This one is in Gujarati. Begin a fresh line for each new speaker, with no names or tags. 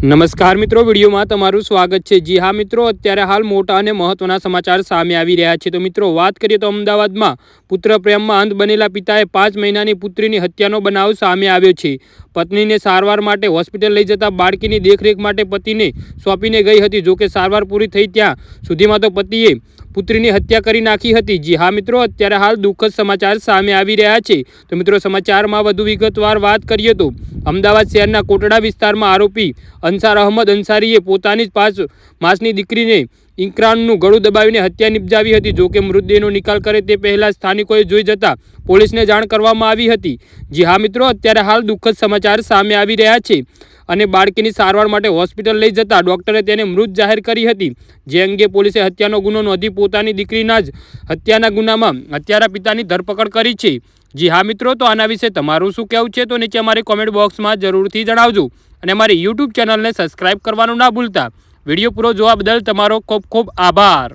નમસ્કાર મિત્રો, વિડીયોમાં તમારું સ્વાગત છે. જી હા મિત્રો, અત્યારે હાલ મોટા અને મહત્વના સમાચાર સામે આવી રહ્યા છે. તો મિત્રો, વાત કરીએ તો અમદાવાદમાં પુત્ર પ્રેમમાં અંધ બનેલા પિતાએ પાંચ મહિનાની પુત્રીની હત્યાનો બનાવ સામે આવ્યો છે. પત્નીને સારવાર માટે હોસ્પિટલ લઈ જતા બાળકીની દેખરેખ માટે પતિને સોંપીને ગઈ હતી. જોકે સારવાર પૂરી થઈ ત્યાં સુધીમાં તો પતિએ પુત્રીની હત્યા કરી નાખી હતી. જી હા મિત્રો, અત્યારે હાલ દુઃખદ સમાચાર સામે આવી રહ્યા છે. તો મિત્રો, સમાચારમાં વધુ વિગતવાર વાત કરીએ તો અમદાવાદ શહેરના કોટડા વિસ્તારમાં આરોપી અંસાર અહમદ અંસારીએ પોતાની જ પાંચ માસની દીકરીને ઇકરાનનું ગળું દબાવીને હત્યા નિપજાવી હતી. જોકે મૃતદેહનો નિકાલ કરે તે પહેલાં સ્થાનિકોએ જોઈ જતા પોલીસને જાણ કરવામાં આવી હતી. જી હા મિત્રો, અત્યારે હાલ દુઃખદ સમાચાર સામે આવી રહ્યા છે અને બાળકીની સારવાર માટે હોસ્પિટલ લઈ જતા ડોક્ટરે તેને મૃત જાહેર કરી હતી. જે અંગે પોલીસે હત્યાનો ગુનો નોંધી પોતાની દીકરીના જ હત્યાના ગુનામાં હત્યારા પિતાની ધરપકડ કરી છે. જી હા મિત્રો, તો આના વિશે તમારું શું કહેવું છે? તો નીચે અમારી કોમેન્ટ બોક્સમાં જરૂરથી જણાવજો અને અમારી યુટ્યુબ ચેનલને સબસ્ક્રાઇબ કરવાનું ના ભૂલતા. વીડિયો પૂરો જોવા બદલ તમારો ખૂબ ખૂબ આભાર.